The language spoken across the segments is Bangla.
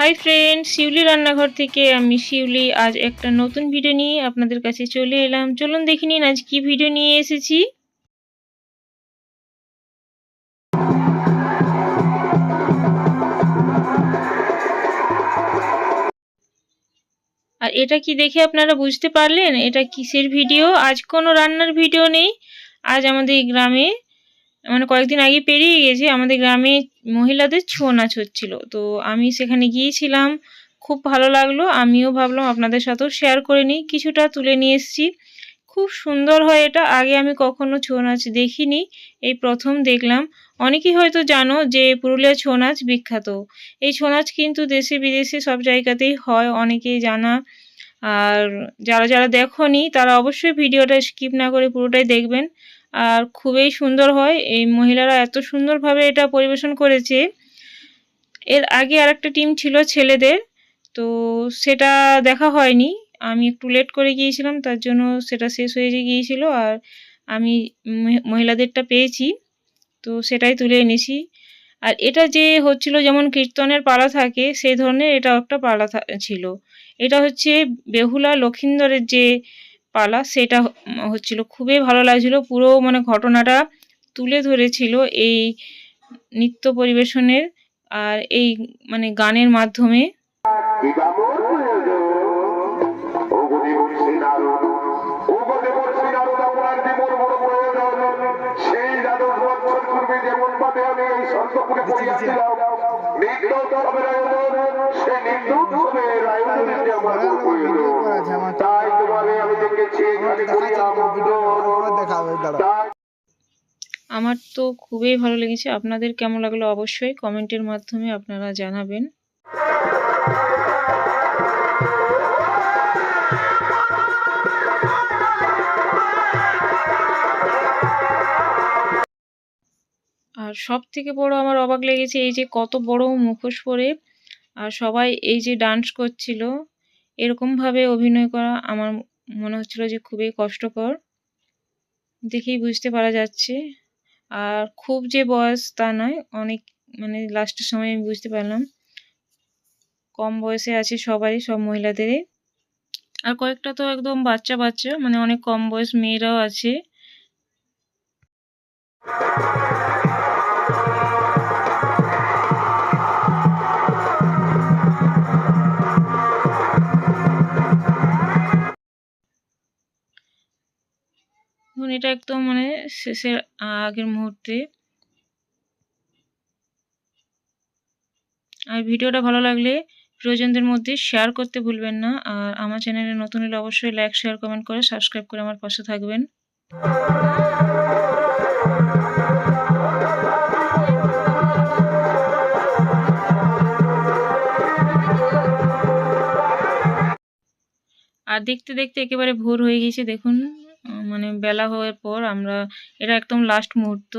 হাই ফ্রেন্ড শিউলি রান্নাঘর থেকে আমি শিউলি। আজ একটা নতুন ভিডিও নিয়ে আপনাদের কাছে চলে এলাম। চলুন দেখে নিন আজ কি ভিডিও নিয়ে এসেছি। আর এটা কি দেখে আপনারা বুঝতে পারলেন? এটা কিসের ভিডিও আজ কোনো রান্নার ভিডিও নেই। আজ আমাদের গ্রামে মানে কয়েকদিন আগে পেরিয়ে গেছে, আমাদের গ্রামে মহিলাদের ছৌ নাচ হচ্ছিল। তো আমি সেখানে গিয়েছিলাম, খুব ভালো লাগল। আমিও ভাবলাম আপনাদের সাথেও শেয়ার করে নিই, কিছুটা তুলে নিয়ে এসেছি। খুব সুন্দর হয় এটা, আগে আমি কখনো ছৌ নাচ দেখিনি, এই প্রথম দেখলাম। অনেকেই হয়তো জানো যে পুরুলিয়া ছৌ নাচ বিখ্যাত। এই ছৌ নাচ কিন্তু দেশে বিদেশে সব জায়গাতেই হয়, অনেকেই জানা। আর যারা যারা দেখনি, তারা অবশ্যই ভিডিওটা স্কিপ না করে পুরোটাই দেখবেন। আর খুবই সুন্দর হয়। এই মহিলারা এত সুন্দরভাবে এটা পরিবেশন করেছে। এর আগে আর একটা টিম ছিল ছেলেদের। তো সেটা দেখা হয়নি। আমি একটু লেট করে গিয়েছিলাম, তার জন্য সেটা শেষ হয়ে গিয়েছিল। আর আমি মহিলাদেরটা পেয়েছি। তো সেটাই তুলে এনেছি। আর এটা যে হচ্ছিল যেমন কীর্তনের পালা থাকে সেই ধরনের এটা একটা পালা ছিল। এটা হচ্ছে বেহুলা লক্ষিন্দরের যে পালা, সেটা হচ্ছিল। খুবই ভালো লাগছিল। পুরো মানে ঘটনাটা তুলে ধরেছিল এই নৃত্য পরিবেশনের আর এই মানে গানের মাধ্যমে। আমি এই সন্তপুরে পড়িয়াছিলাম আয়োজন সে নৃত্য উৎসবের আয়োজনে আমার তাই তোমারে আমি দেখেছি এখানে করিয়া আমার তো খুবই ভালো লেগেছে। আপনাদের কেমন লাগল? অবশ্যই কমেন্টের মাধ্যমে আপনারা জানাবেন। আর সব থেকে বড় আমার অবাক লেগেছে এই যে কত বড় মুখোশ পরে, আর সবাই এই যে ডান্স করছিল, এরকমভাবে অভিনয় করা আমার মনে হচ্ছিল যে খুবই কষ্টকর, দেখেই বুঝতে পারা যাচ্ছে। আর খুব যে বয়স তা নয়, অনেক মানে লাস্টের সময় আমি বুঝতে পারলাম। কম বয়সে আছে সবারই সব মহিলাদেরই। আর কয়েকটা তো একদম বাচ্চা বাচ্চা মানে অনেক কম বয়স মেয়েরাও আছে। এটা একদম মানে শেষের আগের মুহূর্তে। আর ভিডিওটা ভালো লাগলে প্রিয়জনদের মধ্যে শেয়ার করতে ভুলবেন না। আর আমার চ্যানেলে নতুন হলে অবশ্যই লাইক শেয়ার কমেন্ট করে সাবস্ক্রাইব করে আমার পাশে থাকবেন। আর দেখতে দেখতে একেবারে ভোর হয়ে গেছে দেখুন। মানে বেলা হওয়ার পর আমরা, এটা একদম লাস্ট মুহূর্ত।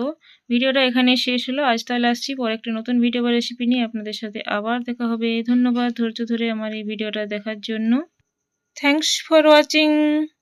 ভিডিওটা এখানে শেষ হলো। আজ তাহলে আসছি পরে একটা নতুন ভিডিও বা রেসিপি নিয়ে আপনাদের সাথে আবার দেখা হবে। ধন্যবাদ ধৈর্য ধরে আমার এই ভিডিওটা দেখার জন্য। Thanks for watching